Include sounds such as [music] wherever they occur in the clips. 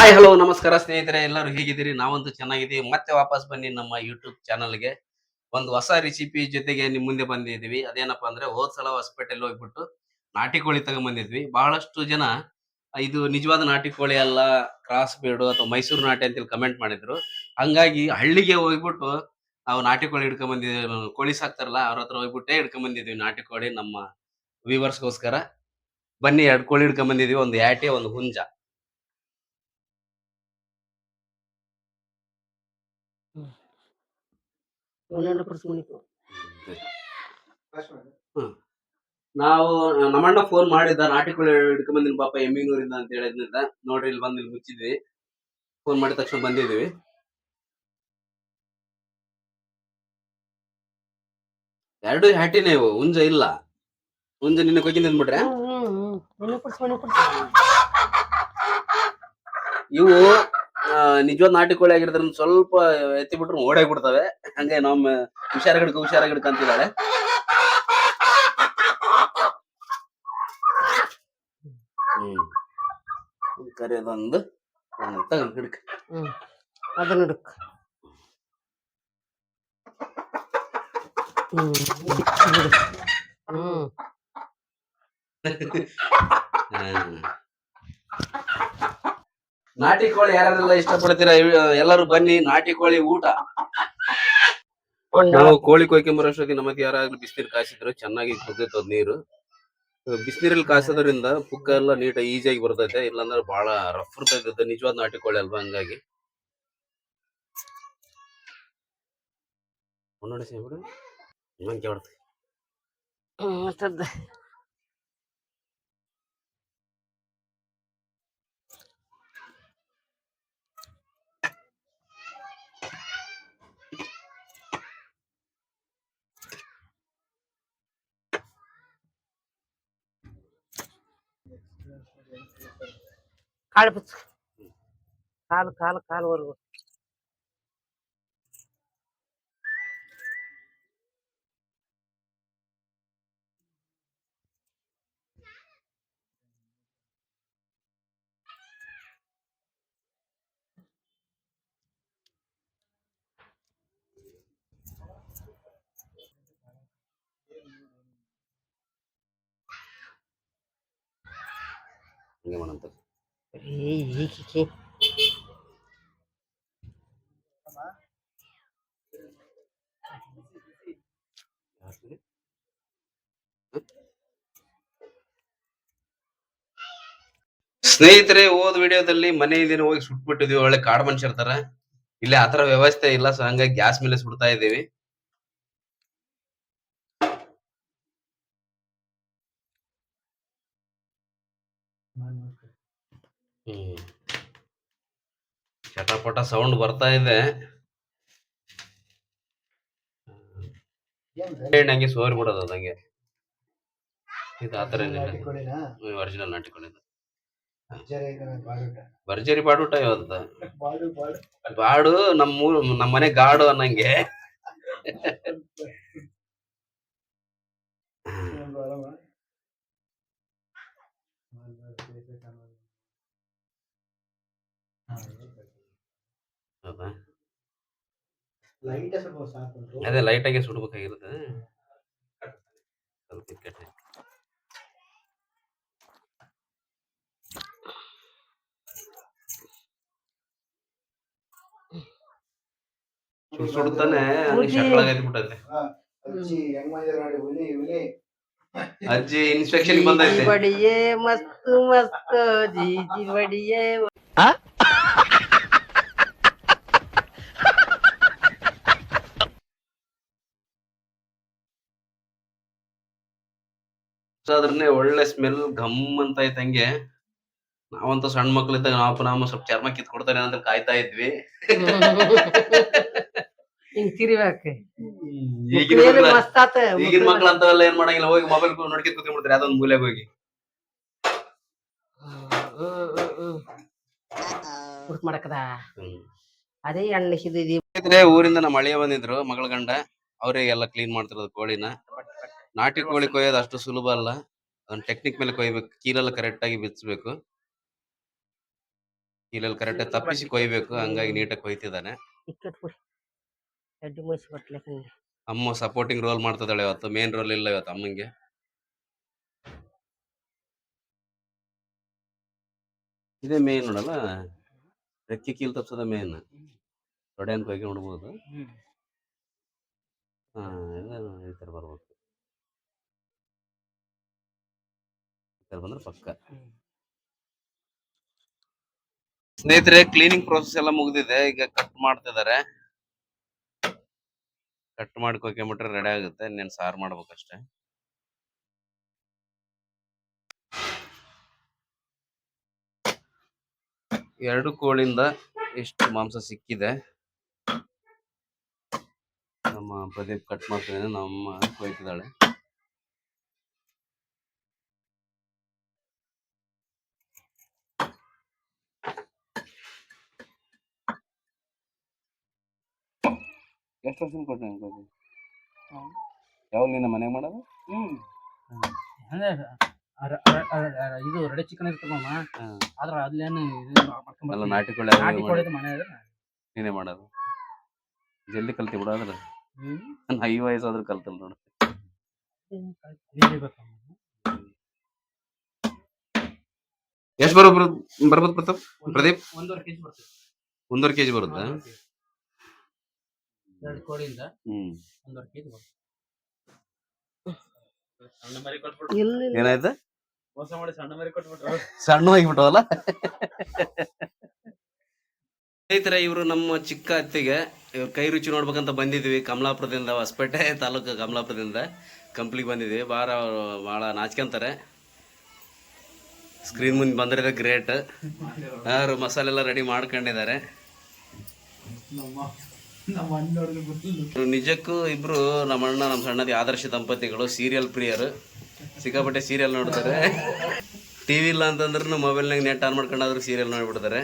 Hi hello ನಮಸ್ಕಾರ ಸ್ನೇಹಿತರೆ, ಎಲ್ಲರೂ ಹೇಗಿದ್ದೀರಿ? ನಾವಂತೂ ಚೆನ್ನಾಗಿದ್ದೀವಿ. ಮತ್ತೆ ವಾಪಸ್ ಬನ್ನಿ ನಮ್ಮ ಯೂಟ್ಯೂಬ್ ಚಾನಲ್ಗೆ. ಒಂದು ಹೊಸ ರೆಸಿಪಿ ಜೊತೆಗೆ ನಿಮ್ಮ ಮುಂದೆ ಬಂದಿದ್ದೀವಿ. ಅದೇನಪ್ಪಾ ಅಂದ್ರೆ ಹೋದ್ ಸಲ ಹೊಸಪೇಟೆಲ್ಲಿ ಹೋಗ್ಬಿಟ್ಟು ನಾಟಿ ಕೋಳಿ ತಗೊಂಡ್ಬಂದಿದ್ವಿ ಬಹಳಷ್ಟು ಜನ ಇದು ನಿಜವಾದ ನಾಟಿ ಕೋಳಿ ಅಲ್ಲ, ಕ್ರಾಸ್ ಬೇಡು ಅಥವಾ ಮೈಸೂರು ನಾಟಿ ಅಂತೇಳಿ ಕಮೆಂಟ್ ಮಾಡಿದ್ರು. ಹಂಗಾಗಿ ಹಳ್ಳಿಗೆ ಹೋಗ್ಬಿಟ್ಟು ನಾವು ನಾಟಿ ಕೋಳಿ ಹಿಡ್ಕೊಂಡ್ ಬಂದಿದ್ದೀವಿ ಕೋಳಿ ಸಾಕ್ತಾರಲ್ಲ, ಅವ್ರ ಹತ್ರ ಹೋಗ್ಬಿಟ್ಟೆ ಹಿಡ್ಕೊಂಡ್ ಬಂದಿದ್ವಿ ನಾಟಿ ಕೋಳಿ ನಮ್ಮ ವ್ಯೂವರ್ಸ್ಗೋಸ್ಕರ ಬನ್ನಿ, ಎರಡು ಕೋಳಿ ಹಿಡ್ಕೊಂಡ್ ಬಂದಿದ್ವಿ ಒಂದು ಯಾಟೆ, ಒಂದು ಹುಂಜ. ಒಂದೆರಡು ಪರ್ಸ್ ನಾವು ನಮ್ಮಣ್ಣ ಫೋನ್ ಮಾಡಿದ್ದ ನಾಟಿ ಕೋಳಿ ಹಿಡ್ಕೊಂಡ್ ಬಂದಿನ ಪಾಪ ಎಮ್ಮಿನೂರಿಂದ ಅಂತ ಹೇಳಿದ್ನಿಂದ ನೋಡ್ರಿ ಇಲ್ಲಿ ಬಂದು ಇಲ್ಲಿ ಮುಚ್ಚಿದ್ವಿ. ಫೋನ್ ಮಾಡಿದ ತಕ್ಷಣ ಬಂದಿದ್ದೀವಿ ಎರಡು ಹ್ಯಾಟಿನೇ ಇವು ಹುಂಜ ಇಲ್ಲ. ಹುಂಜ ನಿನ್ನ ಕೊಯ್ಕಿ ಪರ್ಸ್ ಇವು ನಿಜವಾದ ನಾಟಿ ಕೋಳಿ ಆಗಿರೋದ್ರ ಸ್ವಲ್ಪ ಎತ್ತಿ ಬಿಟ್ರು ಓಡಾಗಿ ಬಿಡ್ತವೆ ಹಂಗೆ ನಮ್ಮ ಹುಷಾರ ಗಿಡಕ ಹುಷಾರ ಗಿಡಕ ಅಂತಿದ್ದಾಳೆ ಹ್ಮ್ ಕರೆಯದೊಂದು ತಗೊಂಡ್ ಗಿಡಕ ಹ್ಮ್ ಅದನ್ನ ಹಿಡ್ಕ ಹ್ಮ್ ಬಿಡು. ಹ್ಮ್ ಹ್ಮ್. ನಾಟಿ ಕೋಳಿ ಯಾರೆಲ್ಲ ಇಷ್ಟಪಡ್ತೀರಾ? ಎಲ್ಲರೂ ಬನ್ನಿ ನಾಟಿ ಕೋಳಿ ಊಟ. ನಾವು ಕೋಳಿ ಕೊಯ್ಕೊಂಬರೋಷ್ಟೊತ್ತಿಗೆ ನಮಗೆ ಯಾರಾದ್ರೂ ಬಿಸಿನೀರು ಕಾಯಿಸಿದ್ರು ಚೆನ್ನಾಗಿ ಕುದ್ದೈತದ ನೀರು. ಬಿಸಿನೀರಲ್ಲಿ ಕಾಯಿಸೋದ್ರಿಂದ ಪುಕ್ಕ ಎಲ್ಲ ನೀಟಾಗಿ ಈಸಿಯಾಗಿ ಬರ್ತೈತೆ. ಇಲ್ಲಾಂದ್ರೆ ಬಹಳ ರಫ್ ಇರ್ತೈತೆ. ನಿಜವಾದ ನಾಟಿ ಕೋಳಿ ಅಲ್ವಾ ಹಂಗಾಗಿ. ನೋಡಿ ಸಾಹೇಬ್ರೆ ಮಂಕೆ ಹೊಡ್ತ ಹ್ಮ್, ಮತ್ತದ್ ಕಾಳು ಬಿಚ್ಚು ಕಾಲು ಕಾಲು ಸ್ನೇಹಿತರೆ, ಹೋದ ವಿಡಿಯೋದಲ್ಲಿ ಮನೆ ದಿನ ಹೋಗಿ ಸುಟ್ಬಿಟ್ಟಿದ್ವಿ, ಒಳ್ಳೆ ಕಾಡು ಮನುಷ್ಯ ಇರ್ತಾರ ಇಲ್ಲಿ ಆತರ ವ್ಯವಸ್ಥೆ ಇಲ್ಲ ಸೊ ಹಂಗಾಗಿ ಗ್ಯಾಸ್ ಮೇಲೆ ಸುಡ್ತಾ ಇದೀವಿ ಚಟಪಟ ಸೌಂಡ್ ಬರ್ತಾ ಇದೆ. ಹಂಗೆ ಸೋರಿ ಬಿಡೋದು ಅದಂಗೆ. ಇದು ಆತರ ಏನಿಲ್ಲ. ಒರಿಜಿನಲ್ ನಾಟಿಕೊಂಡಿದ್ದು ಭರ್ಜರಿ ಬಾಡೂಟ ಇವತ್ತು. ಬಾಡು ನಮ್ಮ ನಮ್ಮ ಮನೆ ಗಾಡು ಅನ್ನಂಗೆ. [laughs] ಹೌದಾ. ಅದೇ ಲೈಟ್ ಆಗಿ ಸುಡ್ಬೇಕಾಗಿರುತ್ತೆ. ಸ್ವಲ್ಪ ಕೆಟ್ಟ ಸುಡ್ ಸುಡ್ತಾನೆ. ಶಕ್ಳಾಗೈತೆ ಅಜ್ಜಿ ಹೆಂಗ್ ಮಾಡಿದಾರೆ ನೋಡಿ ಹುಲಿ ಹುಲಿ ಅಜ್ಜಿ ಇನ್ಸ್ಪೆಕ್ಷನ್ ಬಂದೈತೆ. ಬಡಿಯೇ ಮಸ್ತ್ ಮಸ್ತ್ ಜೀಜಿ ಬಡಿಯೇ ಅದ್ರನ್ನೇ ಒಳ್ಳೆ ಸ್ಮೆಲ್ ಘಮ್ ಅಂತ ಐತೆ ಹಂಗೆ. ನಾವಂತೂ ಸಣ್ಣ ಮಕ್ಳಿದ್ದಾಗ ನಾವು ನಾವು ಸ್ವಲ್ಪ ಚರ್ಮ ಕಿತ್ ಕೊಡ್ತಾರೆ ಅಂತ ಕಾಯ್ತಾ ಇದ್ವಿ. ಹಿಂಗ್ ಈಗಿನ ಮಕ್ಳ ಅಂತವೆಲ್ಲ ಏನ್ ಮಾಡಂಗಿಲ್ಲ ಹೋಗಿ ಮೊಬೈಲ್ ನೋಡ್ಕಿತ್ ಕೂತ್ಕೊಂಡ್ಬಿಡ್ತಾರೆ ಅದೊಂದು ಮೂಲೆಗೆ ಹೋಗಿ. ಮಾಡಕದ. ಅದೇ ಎಣ್ಣೆ ಸ್ನೇಹಿತರೆ, ಊರಿಂದ ನಮ್ಮ ಅಳಿಯ ಬಂದಿದ್ರು ಮಗಳ ಗಂಡ. ಅವರಿಗೆಲ್ಲ ಕ್ಲೀನ್ ಮಾಡ್ತಿರೋದು ಕೋಳಿನ. ನಾಟಿ ಕೋಳಿ ಕೊಯ್ಯೋದು ಅಷ್ಟು ಸುಲಭ ಅಲ್ಲ. ಅದನ್ನ ಟೆಕ್ನಿಕ್ ಮೇಲೆ ಕೊಯ್ಬೇಕು. ಕೀಲೆಲ್ಲ ಕರೆಕ್ಟ್ ಆಗಿ ಬಿಚ್ಚಬೇಕು ಕೀಲಲ್ಲಿ ಕರೆಕ್ಟ್ ಆಗಿ ತಪ್ಪಿಸಿ ಕೊಯ್ಬೇಕು. ಹಂಗಾಗಿ ನೀಟಾಗಿ ಕೊಯ್ತಿದ್ದಾನೆ. ಅಮ್ಮ ಸಪೋರ್ಟಿಂಗ್ ರೋಲ್ ಮಾಡ್ತಿದ್ದಾಳೆ ಇವತ್ತು. ಮೇನ್ ರೋಲ್ ಇಲ್ಲ ಇವತ್ತು ಅಮ್ಮಂಗೆ. ಇದೇ ಮೇನ್ ನೋಡಲ್ಲ? ರೆಕ್ಕೆ ಕೀಲ್ ತಪ್ಸೋದ ಮೇನ್ ದೊಡ್ಡನ್ ಹೋಗಿ ನೋಡ್ಬೋದು ಹಾ ಈ ಥರ ಬರ್ಬೇಕು. ಈ ಥರ ಬಂದ್ರೆ ಪಕ್ಕ. ಸ್ನೇಹಿತರೆ ಕ್ಲೀನಿಂಗ್ ಪ್ರೋಸೆಸ್ ಎಲ್ಲ ಮುಗಿದಿದೆ. ಈಗ ಕಟ್ ಮಾಡ್ತಿದ್ದಾರೆ. ಕಟ್ ಮಾಡ್ಕೊಕೊಂಬಿಟ್ರೆ ರೆಡಿ ಆಗುತ್ತೆ. ಇನ್ನೇನು ಸಾರು ಮಾಡ್ಬೇಕಷ್ಟೇ. ಎರಡು ಕೋಳಿಯಿಂದ ಎಷ್ಟು ಮಾಂಸ ಸಿಕ್ಕಿದೆ? ನಮ್ಮ ಪ್ರದೀಪ್ ಕಟ್ ಮಾಡ್ತಿದ್ದೇನೆ ನಮ್ಮ ಕೊಯ್ತಿದ್ದಾಳೆ ಎಷ್ಟು ವರ್ಷ ಕೊಟ್ಟೆ ಯಾವಾಗ ನಿನ್ನ ಮನೆಗೆ ಮಾಡೋದು? ಹ್ಮ್. ಅಂದ್ರೆ ಇದು ರೆಡಿ ಚಿಕನ್ ಇರ್ತದಮ್ಮ. ಆದ್ರ ಅದ್ಲೇನು ಇದು ನಾಟಿ ಕೋಳಿ ನಾಟಿ ಮನೆ ಇದೆ ನೀನೇ ಮಾಡೋದು? ಜಲ್ದಿ ಕಲ್ತಿ ಬಿಡೋದ್ರ ಹ್ಮ್. ನನ್ನ ಐ ವಯಸ್ಸಾದ್ರೂ ಕಲ್ತಲ್ಲ ನೋಡು. ಎಷ್ಟು ಬರೋ ಬರ್ಬೋದು ಪ್ರತಾಪ್? ಪ್ರದೀಪ್? ಒಂದೂವರೆ ಕೆಜಿ ಬರ್ತದೆ. ಒಂದೂವರೆ ಕೆಜಿ ಬರುತ್ತಾ. ಎರಡು ಕೋಳಿಯಿಂದ ಹ್ಮ್. ಒಂದೂವರೆ ಕೆಜಿ ಬರುತ್ತೆ ಏನಾಯ್ತು? ಮೋಸ ಮಾಡಿ ಸಣ್ಣ ಮರಿ ಕೊಟ್ಬಿಟ್ರು. ಸಣ್ಣ ಆಗಿಬಿಟ್ಟವಲ್ಲ ಸ್ನೇಹಿತರೆ ಇವರು ನಮ್ಮ ಚಿಕ್ಕ ಅತ್ತಿಗೆ ಇವ್ರು ಕೈ ರುಚಿ ನೋಡ್ಬೇಕಂತ ಬಂದಿದ್ವಿ ಕಮಲಾಪುರದಿಂದ ಹೊಸಪೇಟೆ ತಾಲೂಕು ಕಮಲಾಪುರದಿಂದ. ಕಂಪ್ಲಿಗೆ ಬಂದಿದ್ವಿ. ಭಾಳ ಭಾಳ ನಾಚ್ಕೊಂತಾರೆ. ಸ್ಕ್ರೀನ್ ಮುಂದೆ ಬಂದಿರೋದು ಗ್ರೇಟ್ ಯಾರು ಮಸಾಲೆ ಎಲ್ಲ ರೆಡಿ ಮಾಡ್ಕೊಂಡಿದ್ದಾರೆ. ನಿಜಕ್ಕೂ ಇಬ್ರು ನಮ್ಮ ಅಣ್ಣ ನಮ್ಮ ಸಣ್ಣದ ಆದರ್ಶ ದಂಪತಿಗಳು ಸೀರಿಯಲ್ ಪ್ರಿಯರು. ಸಿಕ್ಕಾಪಟ್ಟೆ ಸೀರಿಯಲ್ ನೋಡ್ತಾರೆ. ಟಿವಿ ಇಲ್ಲ ಅಂತಂದ್ರೂ ಮೊಬೈಲ್ನಾಗ ನೆಟ್ ಆನ್ ಮಾಡ್ಕೊಂಡಾದ್ರೂ ಸೀರಿಯಲ್ ನೋಡಿಬಿಡ್ತಾರೆ.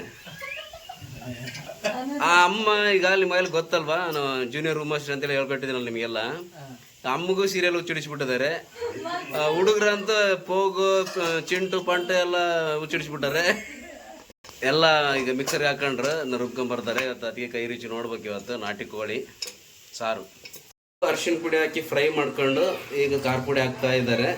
ಆ ಅಮ್ಮ ಈಗ ಅಲ್ಲಿ ಮೊಬೈಲ್ ಗೊತ್ತಲ್ವಾ? ನಾನು ಜೂನಿಯರ್ ರೂಮ್ ಮಾಸ್ಟರ್ ಅಂತೇಳಿ ಹೇಳ್ಕೊಟ್ಟಿದ್ದೀನಲ್ಲ ನಿಮಗೆಲ್ಲ. ಅಮ್ಮಗೂ ಸೀರಿಯಲ್ ಹುಚ್ಚಿಡಿಸ್ಬಿಟ್ಟಿದ್ದಾರೆ ಹುಡುಗರಂತ ಪೋಗು ಚಿಂಟು, ಪಂಟು ಎಲ್ಲ ಉಚ್ಚಿಡಿಸ್ಬಿಟ್ಟಾರೆ. ಎಲ್ಲ ಈಗ ಮಿಕ್ಸರ್ಗೆ ಹಾಕೊಂಡ್ರೆ ರುಬ್ಕೊಂಡ್ ಬರ್ತಾರೆ ಇವತ್ತು ಅದಕ್ಕೆ ಕೈ ರುಚಿ ನೋಡ್ಬೇಕು ಇವತ್ತು, ನಾಟಿ ಕೋಳಿ, ಸಾರು. ಅರ್ಶಿಣ ಪುಡಿ ಹಾಕಿ ಫ್ರೈ ಮಾಡ್ಕೊಂಡು ಈಗ ಖಾರ ಪುಡಿ ಹಾಕ್ತಾ ಇದ್ದಾರೆ.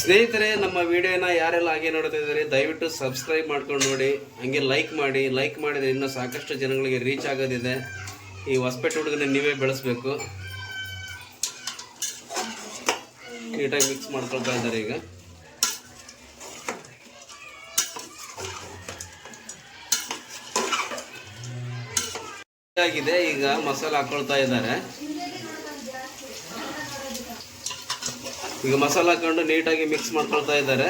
ಸ್ನೇಹಿತರೆ, ನಮ್ಮ ವಿಡಿಯೋನ ಯಾರೆಲ್ಲ ಹಾಗೆ ನೋಡ್ತಾ ಇದ್ದಾರೆ, ದಯವಿಟ್ಟು ಸಬ್ಸ್ಕ್ರೈಬ್ ಮಾಡ್ಕೊಂಡು ನೋಡಿ. ಹಂಗೆ ಲೈಕ್ ಮಾಡಿ. ಲೈಕ್ ಮಾಡಿದ್ರೆ ಇನ್ನೂ ಸಾಕಷ್ಟು ಜನಗಳಿಗೆ ರೀಚ್ ಆಗೋದಿದೆ. ಈ ಹೊಸಪೇಟೆ ಹುಡುಗನ ನೀವೇ ಬೆಳೆಸ್ಬೇಕು. ನೀಟಾಗಿ ಮಿಕ್ಸ್ ಮಾಡ್ಕೊಳ್ತಾ ಇದ್ದಾರೆ ಈಗ. ಆಗಿದೆ ಈಗ ಮಸಾಲೆ ಹಾಕೊಳ್ತಾ ಇದ್ದಾರೆ. ಈಗ ಮಸಾಲೆ ಹಾಕೊಂಡು ನೀಟಾಗಿ ಮಿಕ್ಸ್ ಮಾಡ್ಕೊಳ್ತಾ ಇದ್ದಾರೆ.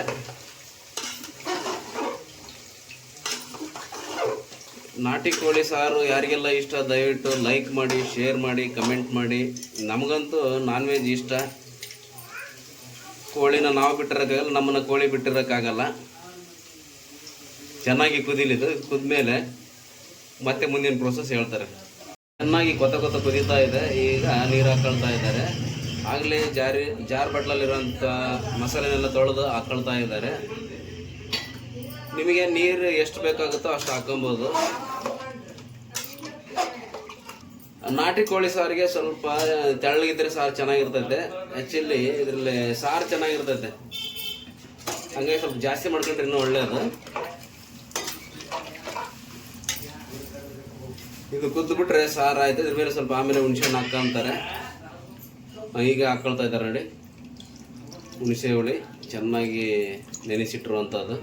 ನಾಟಿ ಕೋಳಿ ಸಾರು ಯಾರಿಗೆಲ್ಲ ಇಷ್ಟ, ದಯವಿಟ್ಟು ಲೈಕ್ ಮಾಡಿ ಶೇರ್ ಮಾಡಿ ಕಮೆಂಟ್ ಮಾಡಿ. ನಮಗಂತೂ ನಾನ್ ವೆಜ್ ಇಷ್ಟ. ಕೋಳಿನ ನಾವು ಬಿಟ್ಟಿರೋಕ್ಕಾಗಲ್ಲ, ನಮ್ಮನ್ನು ಕೋಳಿ ಬಿಟ್ಟಿರೋಕ್ಕಾಗಲ್ಲ. ಚೆನ್ನಾಗಿ ಕುದಿಲಿದ್ದು, ಕುದ್ಮೇಲೆ ಮತ್ತೆ ಮುಂದಿನ ಪ್ರೋಸೆಸ್ ಹೇಳ್ತಾರೆ. ಚೆನ್ನಾಗಿ ಕೊತ ಕೊತ ಕುದೀತಾ ಇದೆ. ಈಗ ನೀರು ಹಾಕೊಳ್ತಾ ಇದ್ದಾರೆ. ಆಗಲೇ ಜಾರಿ, ಜಾರ್ ಬಟ್ಲಲ್ಲಿರೋಂಥ ಮಸಾಲೆನೆಲ್ಲ ತೊಳೆದು ಹಾಕೊಳ್ತಾ ಇದ್ದಾರೆ. ನಿಮಗೆ ನೀರು ಎಷ್ಟು ಬೇಕಾಗುತ್ತೋ ಅಷ್ಟು ಹಾಕೊಬೋದು ನಾಟಿ ಕೋಳಿ ಸಾರಿಗೆ ಸ್ವಲ್ಪ ತೆಳ್ಳಗಿದ್ರೆ ಸಾರು ಚೆನ್ನಾಗಿರ್ತೈತೆ. ಆ್ಯಕ್ಚುಲಿ ಇದರಲ್ಲಿ ಸಾರು ಚೆನ್ನಾಗಿರ್ತೈತೆ. ಹಂಗಾಗಿ ಸ್ವಲ್ಪ ಜಾಸ್ತಿ ಮಾಡ್ಕೊಂಡ್ರೆ ಇನ್ನೂ ಒಳ್ಳೆಯದು ಇದು ಕುದ್ದು ಬಿಟ್ರೆ ಸಾರು ಆಯ್ತು. ಇದ್ರ ಮೇಲೆ ಸ್ವಲ್ಪ ಆಮೇಲೆ ಹುಣಸೆ ಹಣ್ಣು ಹಾಕೊಂತಾರೆ ಈಗ ಹಾಕೊಳ್ತಾ ಇದ್ದಾರೆ ನೋಡಿ. ಹುಣಸೆ ಹುಳಿ ಚೆನ್ನಾಗಿ ನೆನೆಸಿಟ್ಟಿರುವಂಥದ್ದು.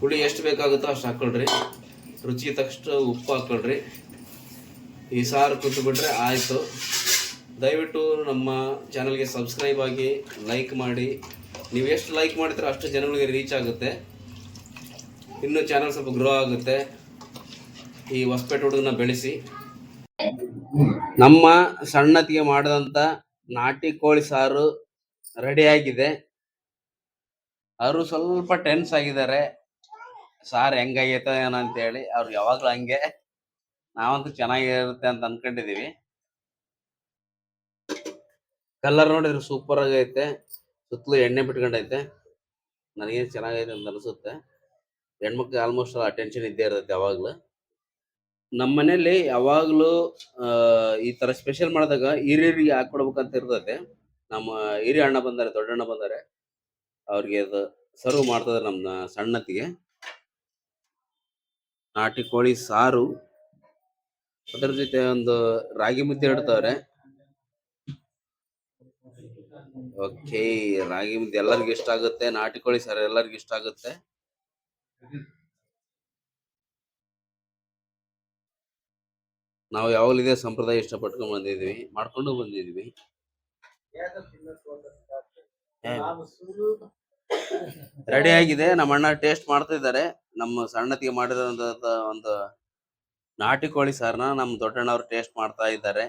ಹುಳಿ ಎಷ್ಟು ಬೇಕಾಗುತ್ತೋ ಅಷ್ಟು ಹಾಕ್ಕೊಳ್ರಿ ರುಚಿಗೆ ತಕ್ಷಣ ಉಪ್ಪು ಹಾಕ್ಕೊಳ್ರಿ ಈ ಸಾರು ಕುದ್ದು ಬಿಟ್ರೆ ಆಯಿತು. ದಯವಿಟ್ಟು ನಮ್ಮ ಚಾನಲ್ಗೆ ಸಬ್ಸ್ಕ್ರೈಬ್ ಆಗಿ ಲೈಕ್ ಮಾಡಿ. ನೀವು ಎಷ್ಟು ಲೈಕ್ ಮಾಡ್ತೀರೋ ಅಷ್ಟು ಜನಗಳಿಗೆ ರೀಚ್ ಆಗುತ್ತೆ. ಇನ್ನೂ ಚಾನಲ್ ಸ್ವಲ್ಪ ಗ್ರೋ ಆಗುತ್ತೆ. ಈ ಹೊಸಪೇಟೆ ಹುಡುಗನ ಬೆಳೆಸಿ. ನಮ್ಮ ಸಣ್ಣತಿಗೆ ಮಾಡಿದಂತ ನಾಟಿ ಕೋಳಿ ಸಾರು ರೆಡಿ ಆಗಿದೆ. ಅವರು ಸ್ವಲ್ಪ ಟೆನ್ಸ್ ಆಗಿದ್ದಾರೆ. ಸಾರ್ ಹೆಂಗಾಗೈತ ಏನೋ ಅಂತೇಳಿ ಅವ್ರು ಯಾವಾಗಲೂ ಹಂಗೆ. ನಾವಂತೂ ಚೆನ್ನಾಗಿರುತ್ತೆ ಅಂತ ಅನ್ಕೊಂಡಿದೀವಿ. ಕಲರ್ ನೋಡಿದ್ರೆ ಸೂಪರ್ ಆಗೈತೆ. ಸುತ್ತಲೂ ಎಣ್ಣೆ ಬಿಟ್ಕೊಂಡೈತೆ. ನನಗೇನು ಚೆನ್ನಾಗೈತೆ ಅಂತ ಅನಿಸುತ್ತೆ. ಹೆಣ್ಮಕ್ಳು ಆಲ್ಮೋಸ್ಟ್ ಅಟೆನ್ಷನ್ ಇದ್ದೇ ಇರುತ್ತೆ ಯಾವಾಗಲೂ. ನಮ್ಮ ಮನೇಲಿ ಯಾವಾಗಲೂ ಈ ತರ ಸ್ಪೆಷಲ್ ಮಾಡಿದಾಗ ಹಿರಿಯರಿಗೆ ಹಾಕಿ ಕೊಡ್ಬೇಕಂತ ಇರ್ತದೆ. ನಮ್ಮ ಹಿರಿಯ ಅಣ್ಣ ಬಂದಾರೆ ದೊಡ್ಡಣ್ಣ ಬಂದಾರೆ. ಅವ್ರಿಗೆ ಅದು ಸರ್ವ್ ಮಾಡ್ತದೆ ನಮ್ಮ ಸಣ್ಣತ್ತಿಗೆ ನಾಟಿ ಕೋಳಿ, ಸಾರು. ಅದರ ಜೊತೆ ಒಂದು ರಾಗಿ ಮುದ್ದೆ ಇಡ್ತಾವ್ರೆ. ಓಕೆ ರಾಗಿ ಮುದ್ದೆ ಎಲ್ಲರಿಗೂ ಇಷ್ಟ ಆಗುತ್ತೆ. ನಾಟಿ ಕೋಳಿ, ಸಾರು ಎಲ್ಲರಿಗೂ ಇಷ್ಟ ಆಗುತ್ತೆ. ನಾವು ಯಾವಾಗಲೂ ಇದೇ ಸಂಪ್ರದಾಯ ಇಷ್ಟಪಟ್ಕೊಂಡು ಬಂದಿದ್ವಿ ಮಾಡ್ಕೊಂಡು ಬಂದಿದ್ವಿ ರೆಡಿ ಆಗಿದೆ ನಮ್ಮ ಅಣ್ಣ ಟೇಸ್ಟ್ ಮಾಡ್ತಾ ಇದ್ದಾರೆ. ನಮ್ಮ ಸಣ್ಣತಿಗೆ ಮಾಡಿದಂತ ಒಂದು ನಾಟಿ ಕೋಳಿ ಸಾರನ್ನ ನಮ್ಮ ದೊಡ್ಡಣ್ಣವ್ರು ಟೇಸ್ಟ್ ಮಾಡ್ತಾ ಇದ್ದಾರೆ.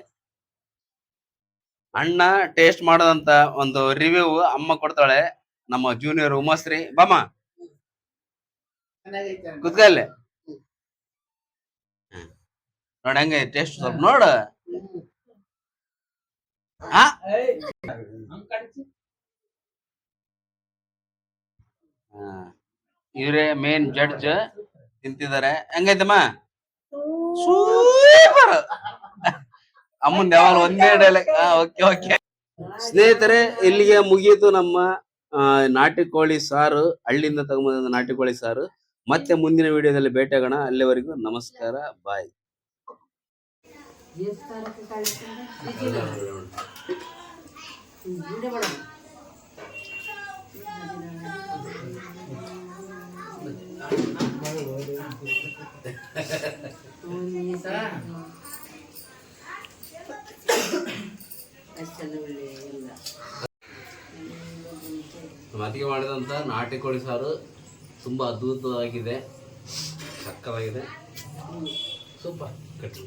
ಅಣ್ಣ ಟೇಸ್ಟ್ ಮಾಡದಂತ ಒಂದು ರಿವ್ಯೂ ಅಮ್ಮ ಕೊಡ್ತಾಳೆ ನಮ್ಮ ಜೂನಿಯರ್ ಉಮಾಶ್ರೀ. ಬಾಮ ಕುತ್ಕಲ್ಲೇ ನೋಡ ಹೆಂಗ ಟೇಸ್ಟ್ ಸ್ವಲ್ಪ ನೋಡ. ಇವ್ರೇ ಮೇನ್ ಜಡ್ಜ್ ತಿಂತಿದ್ದಾರೆ ಹೆಂಗೈತಮ್ಮ? ಸೂಪರ್. ಅಮ್ಮನ್ ಯಾವಾಗ ಒಂದೇ ಡೈಲಾಗ್ ಓಕೆ ಓಕೆ ಸ್ನೇಹಿತರೆ, ಇಲ್ಲಿಗೆ ಮುಗಿಯಿತು ನಮ್ಮ ನಾಟಿ ಕೋಳಿ ಸಾರು. ಹಳ್ಳಿಯಿಂದ ತಗೊಂಬಂದ ನಾಟಿ ಕೋಳಿ ಸಾರು. ಮತ್ತೆ ಮುಂದಿನ ವಿಡಿಯೋದಲ್ಲಿ ಭೇಟಿಯಾಗೋಣ. ಅಲ್ಲಿವರೆಗೂ ನಮಸ್ಕಾರ. ಬಾಯ್ ಮತಿಗೆ ಮಾಡಿದಂತ ನಾಟಿ ಕೋಳಿ ಸಾರು ತುಂಬಾ ಅದ್ಭುತವಾಗಿದೆ. ಸಕ್ಕತ್ತಾಗಿದೆ. ಸೂಪರ್. ಕಟ್ಟಿ